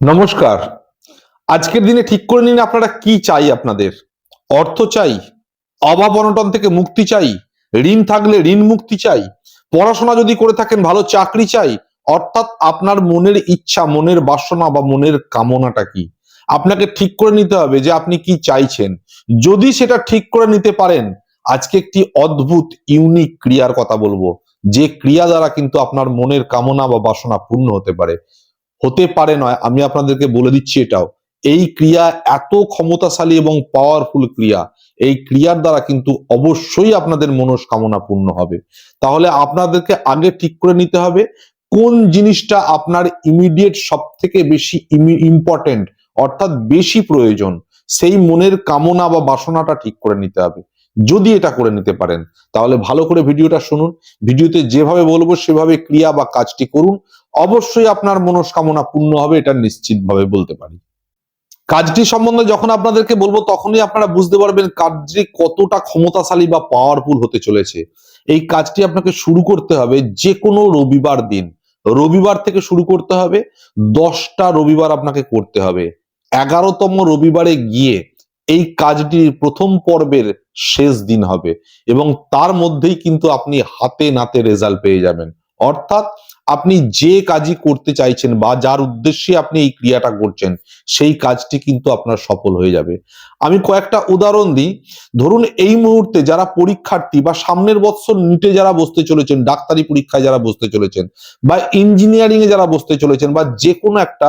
নমস্কার। আজকের দিনে ঠিক করে নিন আপনারা কি চাই আপনাদের? অর্থ চাই, অভাব অনটন থেকে মুক্তি চাই, ঋণ থাকলে ঋণ মুক্তি চাই, পড়াশোনা যদি করে থাকেন ভালো চাকরি চাই, অর্থাৎ আপনার মনের ইচ্ছা, মনের বাসনা বা মনের কামনাটা কি? আপনাকে ঠিক করে নিতে হবে যে আপনি কি চাইছেন। যদি সেটা ঠিক করে নিতে পারেন, আজকে একটি অদ্ভুত ইউনিক ক্রিয়ার কথা বলব। যে ক্রিয়া দ্বারা কিন্তু আপনার মনের কামনা বা বাসনা পূর্ণ হতে পারে। হতে পারে নয়, আমি আপনাদেরকে বলে দিচ্ছি এটাও। এই ক্রিয়া এত ক্ষমতাশালী এবং পাওয়ারফুল ক্রিয়া, এই ক্রিয়ার দ্বারা কিন্তু অবশ্যই আপনাদের মনস্কামনা পূর্ণ হবে। তাহলে আপনাদেরকে আগে ঠিক করে নিতে হবে, কোন জিনিসটা আপনার ইমিডিয়েট সব থেকে বেশি ইম্পর্টেন্ট অর্থাৎ বেশি প্রয়োজন, সেই মনের কামনা বা বাসনাটা ঠিক করে নিতে হবে। যদি এটা করে নিতে পারেন, তাহলে ভালো করে ভিডিওটা শুনুন। ভিডিওতে যেভাবে বলব সেভাবে ক্রিয়া বা কাজটি করুন। অবশ্যই আপনার মনস্কামনা পূর্ণ হবে, এটা নিশ্চিতভাবে বলতে পারি। কাজটি সম্বন্ধে যখন আপনাদেরকে বলব, তখনই আপনারা বুঝতে পারবেন কাজটি কতটা ক্ষমতাশালী বা পাওয়ারফুল হতে চলেছে। এই কাজটি আপনাকে শুরু করতে হবে যে কোনো রবিবার দিন। রবিবার থেকে শুরু করতে হবে, দশটা রবিবার আপনাকে করতে হবে। এগারোতম রবিবারে গিয়ে এই কাজটির প্রথম পর্বের শেষ দিন হবে এবং তার মধ্যেই কিন্তু আপনি হাতে নাতে রেজাল্ট পেয়ে যাবেন। অর্থাৎ আপনি যে কাজই করতে চাইছেন বা যার উদ্দেশ্যে আপনি এই ক্রিয়াটা করছেন, সেই কাজটি কিন্তু আপনার সফল হয়ে যাবে। আমি কয়েকটা উদাহরণ দিই। ধরুন, এই মুহূর্তে যারা পরীক্ষার্থী বা সামনের বৎসর নিটে যারা বসতে চলেছেন, ডাক্তারি পরীক্ষায় যারা বসতে চলেছেন বা ইঞ্জিনিয়ারিং এ যারা বসতে চলেছেন বা যে কোনো একটা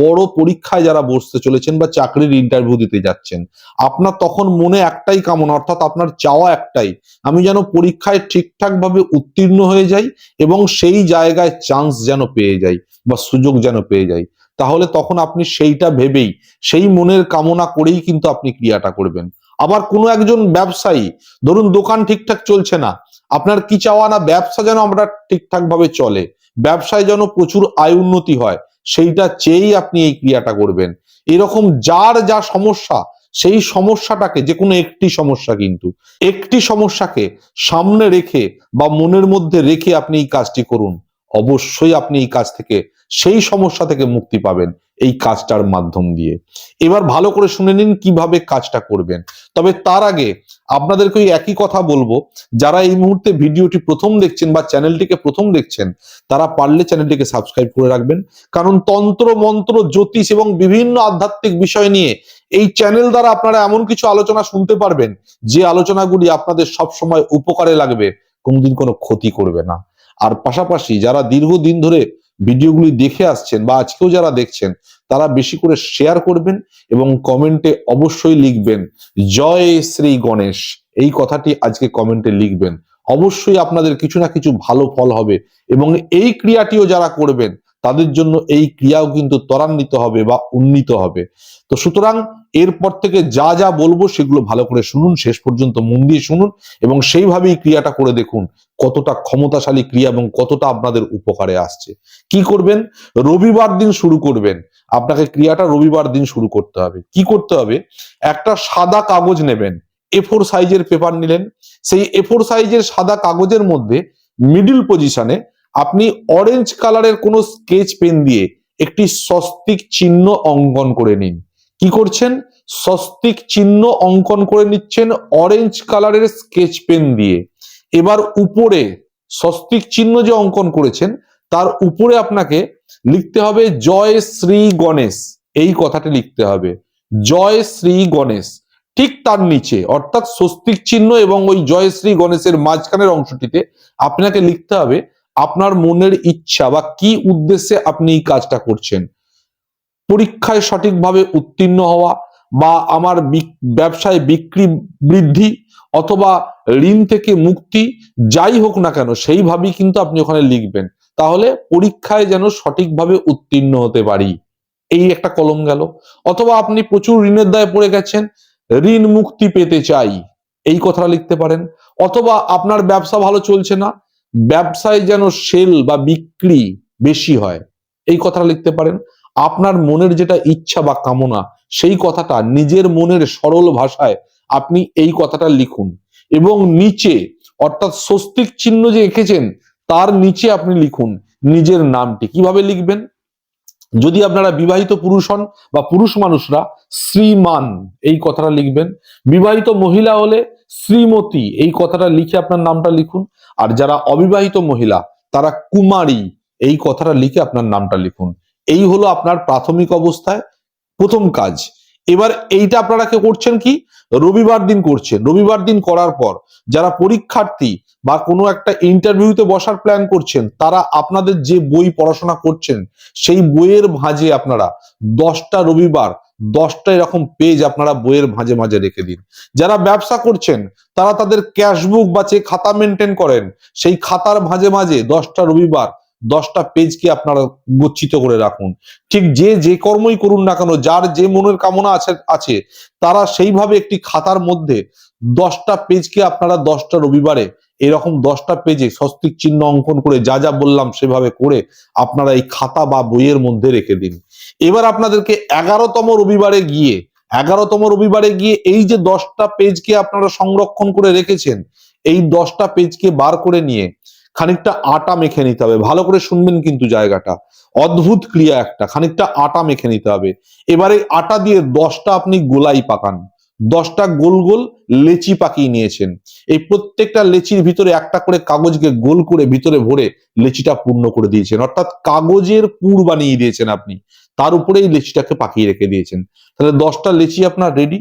বড় পরীক্ষায় যারা বসতে চলেছেন বা চাকরির ইন্টারভিউ দিতে যাচ্ছেন, আপনার তখন মনে একটাই কামনা, অর্থাৎ আপনার চাওয়া একটাই, আমি যেন পরীক্ষায় ঠিকঠাক ভাবে উত্তীর্ণ হয়ে যাই এবং সেই জায়গায় চান্স যেন পেয়ে যাই বা সুযোগ যেন পেয়ে যাই। তাহলে তখন আপনি সেইটা ভেবেই, সেই মনের কামনা করেই কিন্তু আপনি ক্রিয়াটা করবেন। আবার কোনো একজন ব্যবসায়ী, ধরুন দোকান ঠিকঠাক চলছে না, আপনার কি চাওয়া না ব্যবসা যেন আমরা ঠিকঠাক ভাবে চলে, ব্যবসায় যেন প্রচুর আয় উন্নতি হয়, সেইটা চেয়েই আপনি এই ক্রিয়াটা করবেন। এরকম যার যা সমস্যা, সেই সমস্যাটাকে যে কোনো একটি সমস্যা কিন্তু, একটি সমস্যাকে সামনে রেখে বা মনের মধ্যে রেখে আপনি এই কাজটি করুন। অবশ্যই আপনি এই কাজ থেকে, সেই সমস্যা থেকে মুক্তি পাবেন এই কাজটার মাধ্যম দিয়ে। এবার ভালো করে শুনে নিন কীভাবে কাজটা করবেন। তবে তার আগে আপনাদেরকে একই কথা বলব, যারা এই মুহূর্তে ভিডিওটি প্রথম দেখছেন বা চ্যানেলটিকে প্রথম দেখছেন, তারা পারলে চ্যানেলটিকে সাবস্ক্রাইব করে রাখবেন। কারণ তন্ত্র, মন্ত্র, জ্যোতিষ এবং বিভিন্ন আধ্যাত্মিক বিষয় নিয়ে এই চ্যানেল দ্বারা আপনারা এমন কিছু আলোচনা শুনতে পারবেন, যে আলোচনাগুলি আপনাদের সব সময় উপকারে লাগবে, কোনোদিন কোনো ক্ষতি করবে না। আর পাশাপাশি যারা দীর্ঘদিন ধরে ভিডিওগুলি দেখে আসছেন বা আজকেও যারা দেখছেন, তারা বেশি করে শেয়ার করবেন এবং কমেন্টে অবশ্যই লিখবেন, জয় শ্রী গণেশ। এই কথাটি আজকে কমেন্টে লিখবেন। অবশ্যই আপনাদের কিছু না কিছু ভালো ফল হবে এবং এই ক্রিয়াটিও যারা করবেন, তাদের জন্য এই ক্রিয়াও কিন্তু ত্বরান্বিত হবে বা উন্নীত হবে। তো সুতরাং এরপর থেকে যা যা বলব সেগুলো ভালো করে শুনুন, শেষ পর্যন্ত মন দিয়ে শুনুন এবং সেইভাবেই ক্রিয়াটা করে দেখুন কতটা ক্ষমতাশালী ক্রিয়া এবং কতটা আপনাদের উপকারে আসছে। কি করবেন? রবিবার দিন শুরু করবেন। আপনাকে ক্রিয়াটা রবিবার দিন শুরু করতে হবে। কি করতে হবে? একটা সাদা কাগজ নেবেন। এ ফোর সাইজের পেপার নিলেন। সেই এ ফোর সাইজের সাদা কাগজের মধ্যে মিডিল পজিশনে আপনি অরেঞ্জ কালারের কোনো স্কেচ পেন দিয়ে একটি স্বস্তিক চিহ্ন অঙ্কন করে নিন। কি করছেন? স্বস্তিক চিহ্ন অঙ্কন করে নিচ্ছেন অরেঞ্জ কালারের স্কেচ পেন দিয়ে। এবার উপরে স্বস্তিক চিহ্ন যে অঙ্কন করেছেন, তার উপরে আপনাকে লিখতে হবে জয় শ্রী গণেশ। এই কথাটি লিখতে হবে। জয় শ্রী গণেশ। ঠিক তার নিচে, অর্থাৎ স্বস্তিক চিহ্ন এবং ওই জয় শ্রী গণেশের মাঝখানের অংশটিতে আপনাকে লিখতে হবে আপনার মনের ইচ্ছা বা কি উদ্দেশ্যে আপনি এই কাজটা করছেন। পরীক্ষায় সঠিকভাবে উত্তীর্ণ হওয়া বা আমার ব্যবসায় বিক্রি বৃদ্ধি অথবা ঋণ থেকে মুক্তি যাই হোক না কেন, সেইভাবেই কিন্তু আপনি ওখানে লিখবেন। তাহলে পরীক্ষায় যেন সঠিকভাবে উত্তীর্ণ হতে পারি। এই একটা কলম গেল। অথবা আপনি প্রচুর ঋণের দায়ে পড়ে গেছেন, ঋণ মুক্তি পেতে চাই, এই কথাটা লিখতে পারেন। অথবা আপনার ব্যবসা ভালো চলছে না, ব্যবসায় যেন সেল বা বিক্রি বেশি হয়, এই কথাটা লিখতে পারেন। আপনার মনের যেটা ইচ্ছা বা কামনা, সেই কথাটা নিজের মনের সরল ভাষায় আপনি এই কথাটা লিখুন। এবং নিচে, অর্থাৎ স্বস্তিক চিহ্ন যে এঁকেছেন, তার নিচে আপনি লিখুন নিজের নামটি। কীভাবে লিখবেন? যদি আপনারা বিবাহিত পুরুষ হন বা পুরুষ মানুষরা, শ্রীমান, এই কথাটা লিখবেন। বিবাহিত মহিলা হলে শ্রীমতী, এই কথাটা লিখে আপনার নামটা লিখুন। আর যারা অবিবাহিত মহিলা, তারা কুমারী, এই কথাটা লিখে আপনার নামটা লিখুন। এই হলো আপনার প্রাথমিক অবস্থায় প্রথম কাজ। এবার এইটা আপনারা কে করছেন কি? রবিবার দিন করছেন। রবিবার দিন করার পর যারা পরীক্ষার্থী বা কোনো একটা ইন্টারভিউতে বসার প্ল্যান করছেন, তারা আপনাদের যে বই পড়াশোনা করছেন, সেই বইয়ের ভাঁজে আপনারা দশটা রবিবার, দশটা এরকম পেজ আপনারা বইয়ের ভাঁজে মাঝে রেখে দিন। যারা ব্যবসা করছেন, তারা তাদের ক্যাশবুক বা যে খাতা মেনটেন করেন, সেই খাতার ভাঁজে মাঝে দশটা রবিবার দশটা পেজকে আপনারা গচ্ছিত করে রাখুন। ঠিক যে যে কর্মই করুন না কেন, যার যে মনের কামনা আছে আছে, তারা সেইভাবে একটি খাতার মধ্যে দশটা পেজকে আপনারা দশটা রবিবারে এরকম দশটা পেজে স্বস্তিক চিহ্ন অঙ্কন করে যা যা বললাম সেভাবে করে আপনারা এই খাতা বা বইয়ের মধ্যে রেখে দিন। এবার আপনাদেরকে এগারোতম রবিবারে গিয়ে, এগারোতম রবিবারে গিয়ে এই যে দশটা পেজকে আপনারা সংরক্ষণ করে রেখেছেন, এই দশটা পেজকে বার করে নিয়ে খানিকটা আটা মেখে নিতে হবে। ভালো করে শুনবেন কিন্তু জায়গাটা। অদ্ভুত ক্রিয়া একটা, খানিকটা আটা মেখে নিতে হবে। এবারে আটা দিয়ে দশটা আপনি গোলাই পাকান। দশটা গোল গোল লেচি পাকিয়ে নিয়েছেন। এই প্রত্যেকটা লেচির ভিতরে একটা করে কাগজকে গোল করে ভিতরে ভরে লেচিটা পূর্ণ করে দিয়েছেন। অর্থাৎ কাগজের পুর বানিয়ে দিয়েছেন আপনি। তার উপরে এই লেচিটাকে পাকিয়ে রেখে দিয়েছেন। তাহলে দশটা লেচি আপনার রেডি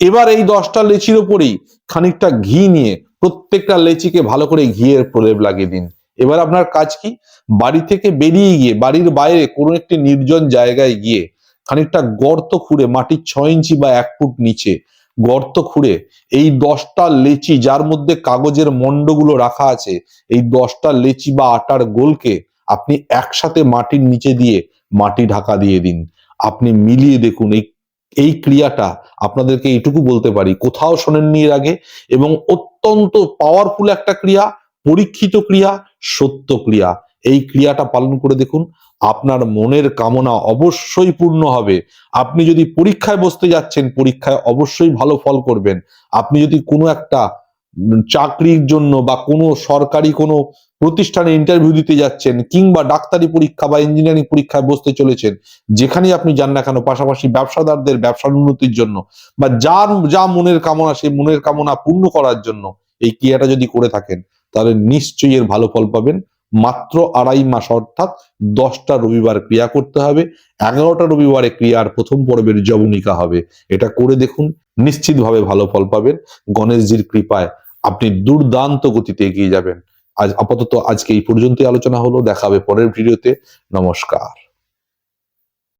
এবার এই দশটা লেচির উপরেই খানিকটা ঘি নিয়ে প্রত্যেকটা লেচিকে ভালো করে ঘিয়ের প্রলেপ লাগিয়ে দিন। এবার আপনার কাজ কি? বাড়ি থেকে বেরিয়ে গিয়ে, বাড়ির বাইরে কোনো একটি নির্জন জায়গায় গিয়ে খানিকটা গর্ত খুঁড়ে মাটির ছয় ইঞ্চি বা এক ফুট নিচে গর্ত খুঁড়ে, এই দশটা লেচি যার মধ্যে কাগজের মন্ডগুলো রাখা আছে, এই দশটা লেচি বা আটার গোলকে আপনি একসাথে মাটির নিচে দিয়ে মাটি ঢাকা দিয়ে দিন। আপনি মিলিয়ে দেখুন, এই এই ক্রিয়াটা আপনাদেরকে এইটুকু বলতে পারি। কোথাও শোনেননি এর আগে এবং অত্যন্ত পাওয়ারফুল একটা ক্রিয়া, পরীক্ষিত ক্রিয়া, সত্য ক্রিয়া। এই ক্রিয়াটা পালন করে দেখুন, আপনার মনের কামনা অবশ্যই পূর্ণ হবে। আপনি যদি পরীক্ষায় বসতে যাচ্ছেন, পরীক্ষায় অবশ্যই ভালো ফল করবেন। আপনি যদি কোনো একটা চাকরির জন্য বা কোনো সরকারি কোনো প্রতিষ্ঠানে ইন্টারভিউ দিতে যাচ্ছেন কিংবা ডাক্তারি পরীক্ষা বা ইঞ্জিনিয়ারিং পরীক্ষায় বসতে চলেছেন, যেখানেই আপনি যান না কেন, পাশাপাশি ব্যবসাদারদের ব্যবসার উন্নতির জন্য বা যার, যা মনের কামনা, সেই মনের কামনা পূর্ণ করার জন্য এই ক্রিয়াটা যদি করে থাকেন, তাহলে নিশ্চয়ই এর ভালো ফল পাবেন। মাত্র আড়াই মাস অর্থাৎ দশটা রবিবার ক্রিয়া করতে হবে, এগারোটা রবিবারে ক্রিয়ার প্রথম পর্বের যবনিকা হবে। এটা করে দেখুন, নিশ্চিতভাবে ভালো ফল পাবেন। গণেশজির কৃপায় আপনি দুর্দান্ত গতিতে এগিয়ে যাবেন। আজ আপাতত আজকে এই পর্যন্তই আলোচনা হলো দেখা হবে পরের ভিডিওতে। নমস্কার।